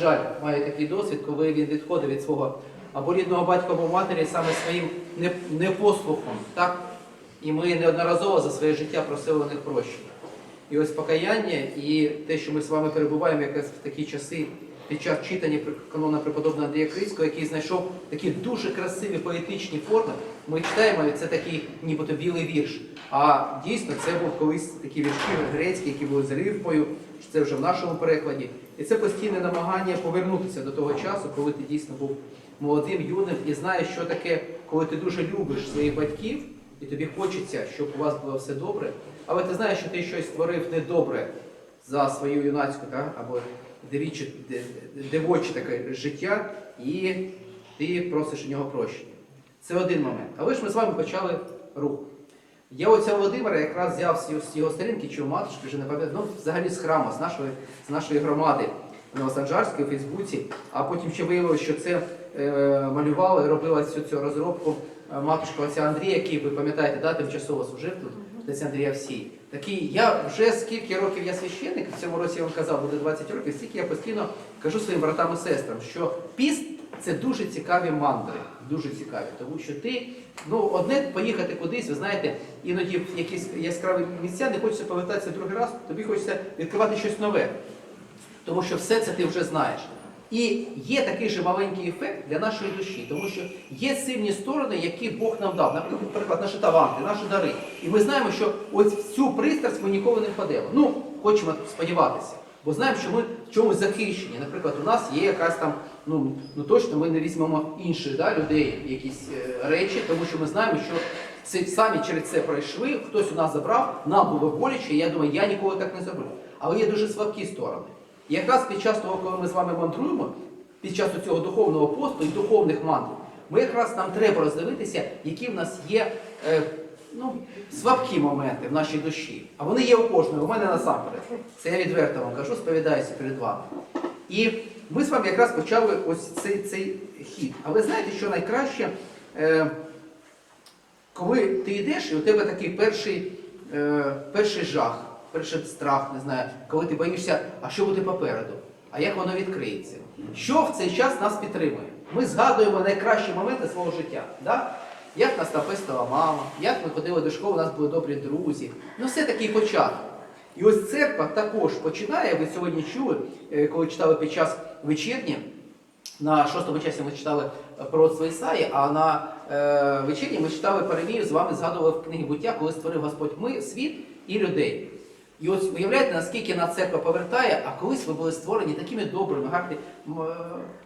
жаль, маю такий досвід, коли він відходив від свого або рідного батька, або матері саме своїм не- непослухом. Так? І ми неодноразово за своє життя просили у них прощення. І ось покаяння і те, що ми з вами перебуваємо якраз в такі часи під час читання канона преподобного Андрія Крицького, який знайшов такі дуже красиві поетичні форми. Ми читаємо, і це такий нібито білий вірш. А дійсно це був колись такі вірші грецькі, які були з рифмою, що це вже в нашому перекладі. І це постійне намагання повернутися до того часу, коли ти дійсно був молодим, юним і знаєш, що таке, коли ти дуже любиш своїх батьків, і тобі хочеться, щоб у вас було все добре, але ти знаєш, що ти щось створив недобре за свою юнацьку, так? або девіче, де- девоче таке життя, і ти просиш у нього прощення. Це один момент. Але ж ми з вами почали рух. Я оця Володимира якраз взяв з його- сторінки, чи матушки, вже не пам'ятаю, ну взагалі з храму, з нашої, з нашої громади Новосанжарської у Фейсбуці, а потім ще виявилося, що це е, малювала і робила цю, цю розробку е, матушка отця Андрія, який, ви пам'ятаєте, да, тимчасово служив тут, отець Андрій Авсій. Такий, я вже скільки років я священник, в цьому році я вам казав, буде 20 років, стільки я постійно кажу своїм братам і сестрам, що піст це дуже цікаві мандри, дуже цікаві, тому що ти, ну, одне поїхати кудись, ви знаєте, іноді в якісь яскраві місця, не хочеться повертатися другий раз, тобі хочеться відкривати щось нове. Тому що все це ти вже знаєш. І є такий же маленький ефект для нашої душі, тому що є сильні сторони, які Бог нам дав, наприклад, наші таланти, наші дари. І ми знаємо, що ось в цю пристрасть ми ніколи не впадемо. Ну, хочемо сподіватися, бо знаємо, що ми в чомусь захищені. Наприклад, у нас є якась там, ну, ну точно ми не візьмемо інших да, людей якісь е, речі, тому що ми знаємо, що це самі через це пройшли, хтось у нас забрав, нам було боляче, і я думаю, я ніколи так не зроблю. Але є дуже слабкі сторони. І якраз під час того, коли ми з вами мандруємо, під час цього духовного посту і духовних мантр, ми якраз нам треба роздивитися, які в нас є е, ну, слабкі моменти в нашій душі. А вони є у кожного, у мене насамперед. Це я відверто вам кажу, сповідаюся перед вами. І ми з вами якраз почали ось цей, цей хід. А ви знаєте, що найкраще, е, коли ти йдеш, і у тебе такий перший, е, перший жах, перший страх, не знаю, коли ти боїшся, а що буде попереду, а як воно відкриється. Що в цей час нас підтримує? Ми згадуємо найкращі моменти свого життя. Да? Як нас написала мама, як ми ходили до школи, у нас були добрі друзі. Ну, все такий початок. І ось церква також починає, ви сьогодні чули, е, коли читали під час вечірні, на шостому часі ми читали е, пророцтво Ісаї, а на е, вечірні ми читали Парамію, з вами згадували в книгі буття, коли створив Господь ми, світ і людей. І ось уявляєте, наскільки нас церква повертає, а колись ви були створені такими добрими, гарні е,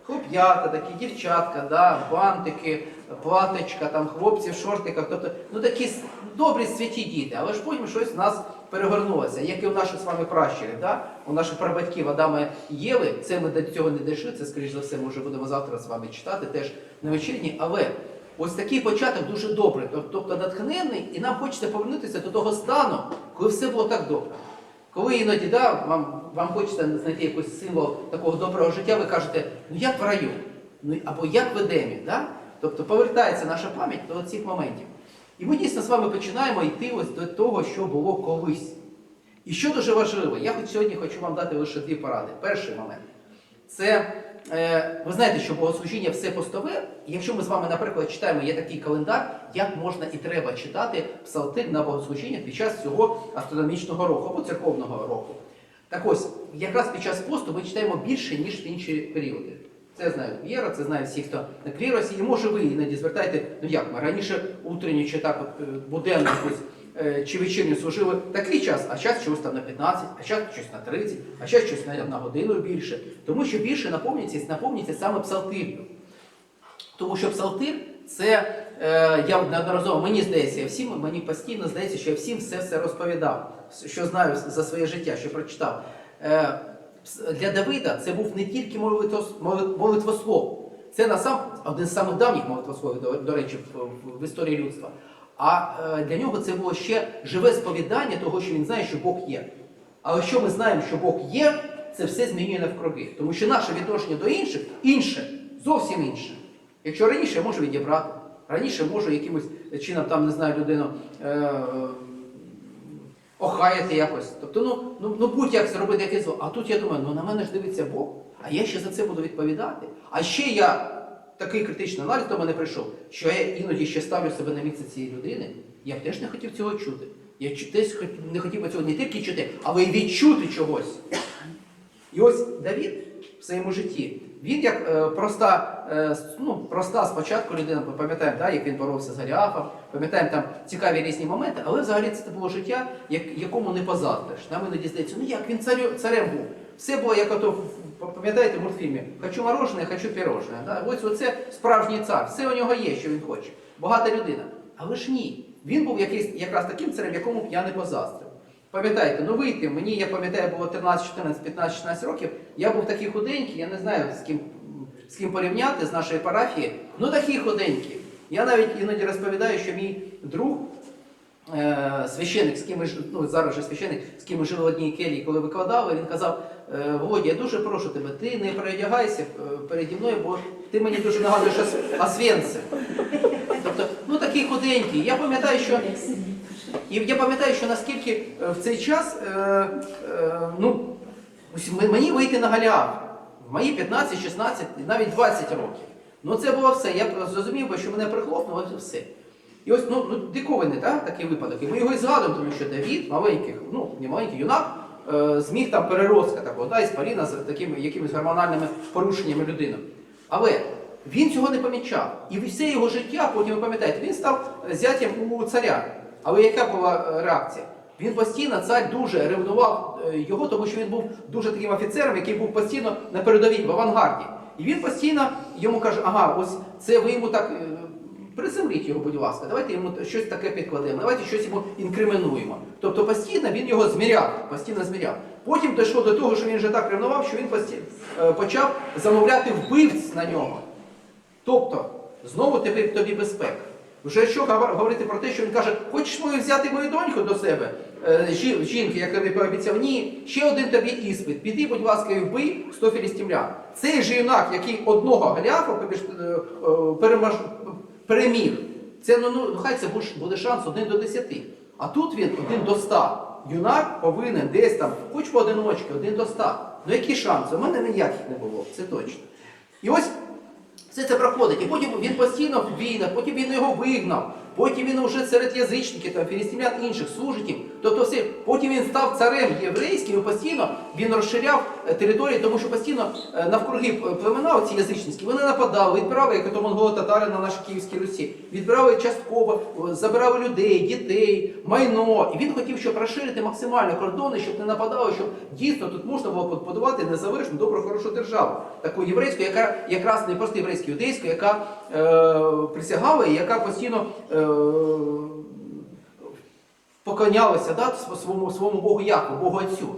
хлоп'ята, такі дівчатка, да, бантики, платочка, там хлопці в шортиках, тобто ну такі добрі святі діти, але ж потім щось в нас перегорнулося, як і у наших з вами пращурів, да? у наших прабатьків Адама Єви, це ми до цього не дійшли, це, скоріш за все, ми вже будемо завтра з вами читати, теж на вечірні, але ось такий початок дуже добрий, тобто натхненний, і нам хочеться повернутися до того стану, коли все було так добре. Коли іноді да, вам, вам хочеться знайти якийсь символ такого доброго життя, ви кажете, ну як в раю, ну або як в Едемі. Да? Тобто повертається наша пам'ять до цих моментів. І ми дійсно з вами починаємо йти ось до того, що було колись. І що дуже важливо, я хоч сьогодні хочу вам дати лише дві поради. Перший момент це ви знаєте, що богослужіння все постове. Якщо ми з вами, наприклад, читаємо, є такий календар, як можна і треба читати псалтир на богослужіннях під час цього астрономічного року або церковного року. Так ось, якраз під час посту ми читаємо більше, ніж в інші періоди. Це знає Віра, це знає всі, хто на кліросі. І може ви іноді звертаєте, ну як ми раніше утренню чи так от, е, буденну якусь е, чи вечірню служили такий час, а час чогось там на 15, а час щось на 30, а час щось на, на годину більше. Тому що більше наповнюється, наповнюється саме псалтир'ю. Тому що псалтир це е, я неодноразово мені здається, я всім мені постійно здається, що я всім все все розповідав, що знаю за своє життя, що прочитав. Е, для Давида це був не тільки молитвос- моли- молитвослов, це насам один з самих давніх молитвословів, до, речі, в, в історії людства. А е, для нього це було ще живе сповідання того, що він знає, що Бог є. Але що ми знаємо, що Бог є, це все змінює навкруги. Тому що наше відношення до інших інше, зовсім інше. Якщо раніше я можу відібрати, раніше можу якимось чином там, не знаю, людину е, е, охаяти якось. Тобто, ну, ну, ну будь-як зробити якесь зло. А тут я думаю, ну на мене ж дивиться Бог. а я ще за це буду відповідати. А ще я такий критичний аналіз до мене прийшов, що я іноді ще ставлю себе на місце цієї людини. Я б теж не хотів цього чути. Я хот- не хотів би цього не тільки чути, але й відчути чогось. І ось Давід в своєму житті, він як е, проста, е, ну, проста спочатку людина, пам'ятаємо, да, як він боровся з Голіафом, пам'ятаємо там цікаві різні моменти, але взагалі це було життя, як, якому не позаздриш. Нам іноді здається, ну як він царю, царем був. Все було як ото, пам'ятаєте в мультфільмі, хочу морожене, хочу пірожне. Да? Ось оце справжній цар, все у нього є, що він хоче. Багата людина. Але ж ні. Він був якийсь, якраз таким царем, якому я не позаздрив. Пам'ятаєте, ну вийти, мені, я пам'ятаю, було 13, 14, 15, 16 років, я був такий худенький, я не знаю, з ким, з ким порівняти з нашої парафії, ну такий худенький. Я навіть іноді розповідаю, що мій друг, е, священик, з ким ми ну зараз же священик, з ким ми жили в одній келії, коли викладали, він казав, Володя, я дуже прошу тебе, ти не переодягайся е, переді мною, бо ти мені дуже нагадуєш Ос- Освенцим. Тобто, ну такий худенький. Я пам'ятаю, що і я пам'ятаю, що наскільки е, в цей час е, е, ну, мені вийти на Галіаф мої 15, 16, навіть 20 років. Ну це було все. Я зрозумів би, що мене прихлопнуло і все. І ось ну, ну диковинний так, такий випадок. І ми його і згадуємо, тому що Давід, маленький, ну не маленький юнак, е, зміг там переростка такого, да, із Паріна з такими якимись гормональними порушеннями людини. Але він цього не помічав. І все його життя, потім ви пам'ятаєте, він став зятям у царя. Але яка була е, реакція? Він постійно, цар дуже ревнував е, його, тому що він був дуже таким офіцером, який був постійно на передовій, в авангарді. І він постійно йому каже, ага, ось це ви йому так. е, Приземліть його, будь ласка, давайте йому щось таке підкладемо, давайте щось йому інкримінуємо. Тобто постійно він його зміряв, постійно зміряв. Потім дійшло до того, що він вже так ревнував, що він е, почав замовляти вбивць на нього. Тобто, знову тобі, тобі безпека. Вже що говорити про те, що він каже, хочеш мою взяти мою доньку до себе, е, жінки, як тобі пообіцяв, ні, ще один тобі іспит. Піди, будь ласка, і вбий 100 філістимлян. Цей же юнак, який одного Голіафа побіж- е, переміг, це ну, ну хай це буде- шанс 1 до 10. А тут він один до ста. Юнак повинен десь там, хоч поодиночки, один до ста. Ну які шанси? У мене ніяких не було, це точно. І ось все це проходить. І потім він постійно в потім він його вигнав, потім він вже серед язичників, там, філістимлян інших служить їм. Тобто все, потім він став царем єврейським і постійно він розширяв е, території, тому що постійно е, навкруги п- племена оці язичницькі, вони нападали, відбирали, як ото монголо-татари на нашій Київській Русі, відбирали частково, е, забирали людей, дітей, майно. І він хотів, щоб розширити максимально кордони, щоб не нападали, щоб дійсно тут можна було побудувати незалежну, добру, хорошу державу. Таку єврейську, яка якраз не просто єврейську, юдейську, яка е, присягала і яка постійно е, поклонялася да, своєму, своєму Богу Яху, Богу Отцю.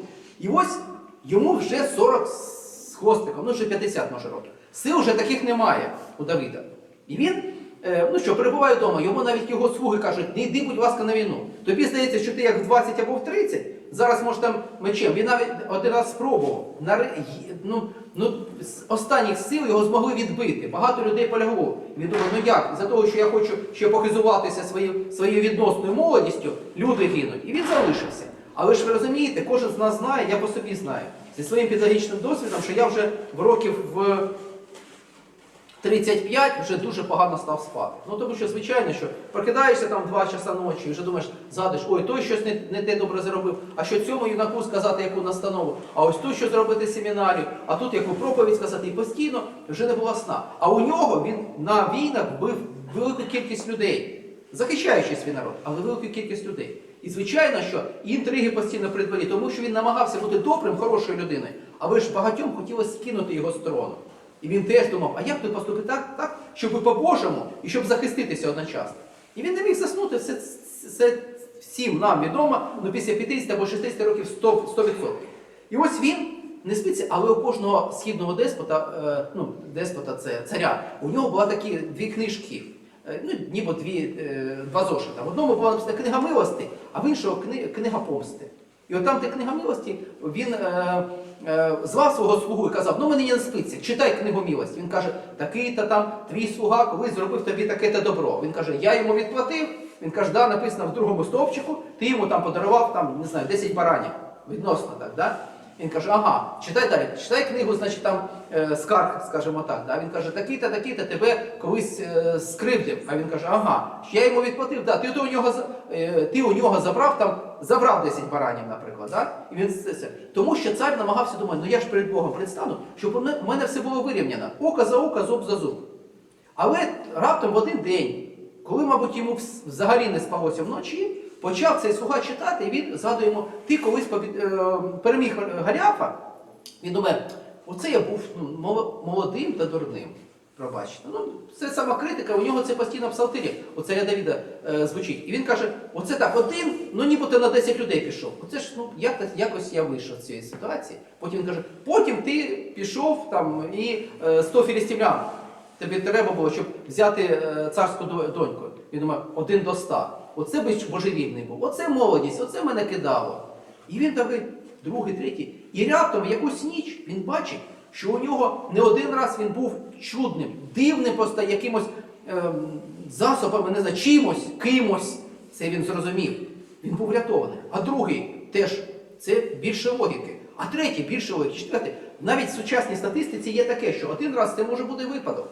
І ось йому вже 40 з хвостиком, ну вже 50 може років. Сил вже таких немає у Давида. І він, е, ну що, перебуває вдома, йому навіть його слуги кажуть, не йди, будь ласка, на війну. Тобі здається, що ти як в 20 або в 30, зараз може там мечем. Він навіть один раз спробував. Ну, ну, з останніх сил його змогли відбити. Багато людей полягло. Він думав, ну як? За того, що я хочу ще похизуватися своєю, своєю відносною молодістю, люди гинуть. І він залишився. Але ж ви розумієте, кожен з нас знає, я по собі знаю, зі своїм педагогічним досвідом, що я вже в років в 35 вже дуже погано став спати. Ну тому що, звичайно, що прокидаєшся там 2 часа ночі і вже думаєш, згадуєш, ой, той щось не, не те добре зробив, а що цьому юнаку сказати яку настанову, а ось тут що зробити семінарію, а тут яку проповідь сказати, і постійно вже не було сна. А у нього він на війнах вбив велику кількість людей, захищаючи свій народ, але велику кількість людей. І звичайно, що інтриги постійно при тому що він намагався бути добрим, хорошою людиною, але ж багатьом хотілося скинути його з трону. І він теж думав, а як тут поступити так, так, щоб по-божому і щоб захиститися одночасно. І він не міг заснути, все, все всім нам відомо, ну після 50 або 60 років 100%. 100%. І ось він не спиться, але у кожного східного деспота, е, ну, деспота це царя, у нього була такі дві книжки. Е, Ну, ніби дві, е, два зошита. В одному була написана книга милости, а в іншого книга помсти. І от там, де книга милості, він е, е, звав свого слугу і казав, ну мені не спиться, читай книгу милості. Він каже, такий-то там твій слуга колись зробив тобі таке-то добро. Він каже, я йому відплатив. Він каже, да, написано в другому стовпчику, ти йому там подарував там, не знаю, 10 баранів. Відносно так, да? Він каже, ага, читай далі, читай книгу, значить там е, скарг, скажімо так. Да? Він каже, такий-то, такий-то тебе колись е, скривдив. А він каже, ага, я йому відплатив, да, ти, у нього, е, ти у нього забрав там, забрав 10 баранів, наприклад. Да? І він це. Тому що цар намагався думати, ну я ж перед Богом предстану, щоб у мене- все було вирівняно. Око за око, зуб за зуб. Але раптом в один день, коли, мабуть, йому взагалі не спалося вночі, почав цей слуга читати, і він згадує йому, ти колись е, переміг Гаряфа. Він думає, оце я був ну, молодим та дурним. Пробачте. Ну, це сама критика, у нього це постійно в псалтирі, оце я Давіда е, звучить. І він каже: оце так, один, ну нібито на 10 людей пішов. Оце ж ну якось, якось я вийшов з цієї ситуації. Потім він каже, потім ти пішов там і е, 100 філістимлян. Тобі треба було, щоб взяти е, царську доньку. Він думає, один до ста. Оце би божевільний був, оце молодість, оце мене кидало. І він такий, другий, третій. І раптом якусь ніч він бачить, що у нього не один раз він був чудним, дивним просто якимось ем, засобами, не знаю, чимось, кимось. Це він зрозумів. Він був врятований. А другий теж це більше логіки. А третій більше логіки. Четвертий. Навіть в сучасній статистиці є таке, що один раз це може бути випадок.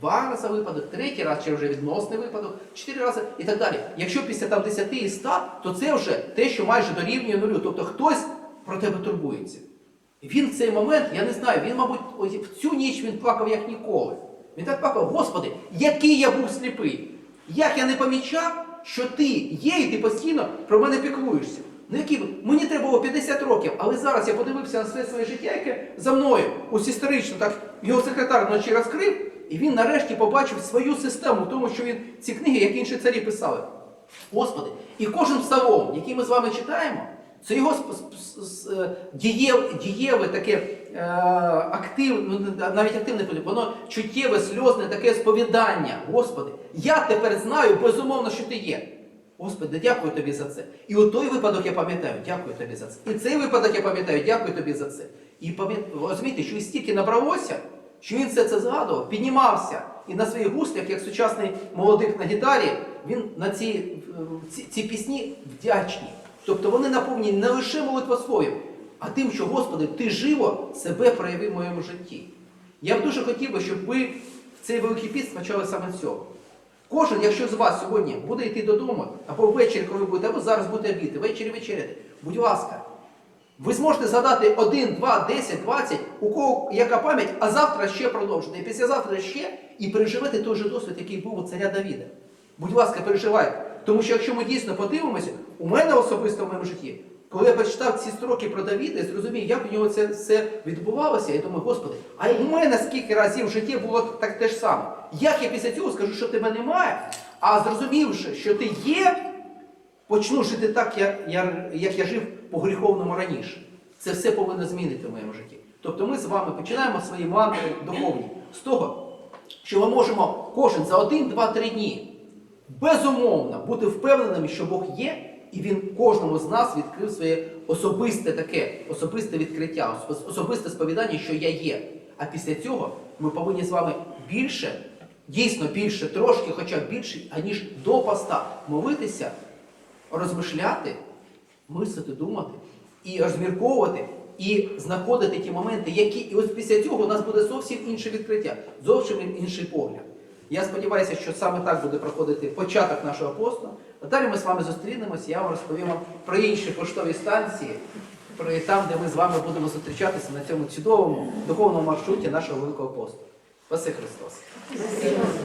Два рази випадок, третій раз чи вже відносний випадок, чотири рази і так далі. Якщо після там 10 і 100, то це вже те, що майже дорівнює нулю. Тобто хтось про тебе турбується. Він в цей момент, я не знаю, він, мабуть, в цю ніч він плакав як ніколи. Він так плакав, Господи, який я був сліпий! Як я не помічав, що ти є, і ти постійно про мене піклуєшся. Ну які мені треба було 50 років, але зараз я подивився на все своє життя, яке за мною ось історично так його секретар вночі розкрив, і він нарешті побачив свою систему в тому, що він ці книги, як інші царі писали. Господи, і кожен псалом, який ми з вами читаємо, це його е, дієв, дієве таке е, ну, навіть активне, воно чуттєве, сльозне таке сповідання. Господи, я тепер знаю безумовно, що ти є. Господи, дякую тобі за це. І от той випадок я пам'ятаю, дякую тобі за це. І цей випадок я пам'ятаю, дякую тобі за це. І розумієте, що і стільки набралося, що він все це згадував, піднімався. І на своїх гуслях, як сучасний молодик на гітарі, він на ці, ці, ці пісні вдячні. Тобто вони наповнені не лише молитвослов'ям, а тим, що, Господи, ти живо себе проявив в моєму житті. Я б дуже хотів би, щоб ви в цей великий піст почали саме цього. Кожен, якщо з вас сьогодні буде йти додому, або ввечері, коли ви будете, або зараз будете обіти, ввечері вечеряти, будь ласка, ви зможете згадати 1, 2, 10, 20, у кого яка пам'ять, а завтра ще продовжити, і післязавтра ще, і переживете той же досвід, який був у царя Давіда. Будь ласка, переживайте. Тому що якщо ми дійсно подивимося, у мене особисто в моєму житті, коли я прочитав ці строки про Давіда і зрозумів, як у нього це все відбувалося, я думаю, Господи, а у мене скільки разів в житті було так те ж саме. Як я після цього скажу, що тебе немає, а зрозумівши, що ти є, почну жити так, як я, як я жив по гріховному раніше. Це все повинно змінити в моєму житті. Тобто ми з вами починаємо свої мантри духовні з того, що ми можемо кожен за один, два, три дні безумовно бути впевненими, що Бог є, і Він кожному з нас відкрив своє особисте таке, особисте відкриття, особисте сповідання, що я є. А після цього ми повинні з вами більше, дійсно більше, трошки, хоча б більше, аніж до поста, молитися, розмишляти, мислити, думати і розмірковувати, і знаходити ті моменти, які. І ось після цього у нас буде зовсім інше відкриття, зовсім інший погляд. Я сподіваюся, що саме так буде проходити початок нашого посту. А далі ми з вами зустрінемося, я вам розповім про інші поштові станції, про там, де ми з вами будемо зустрічатися на цьому чудовому духовному маршруті нашого Великого посту. Спаси Христос!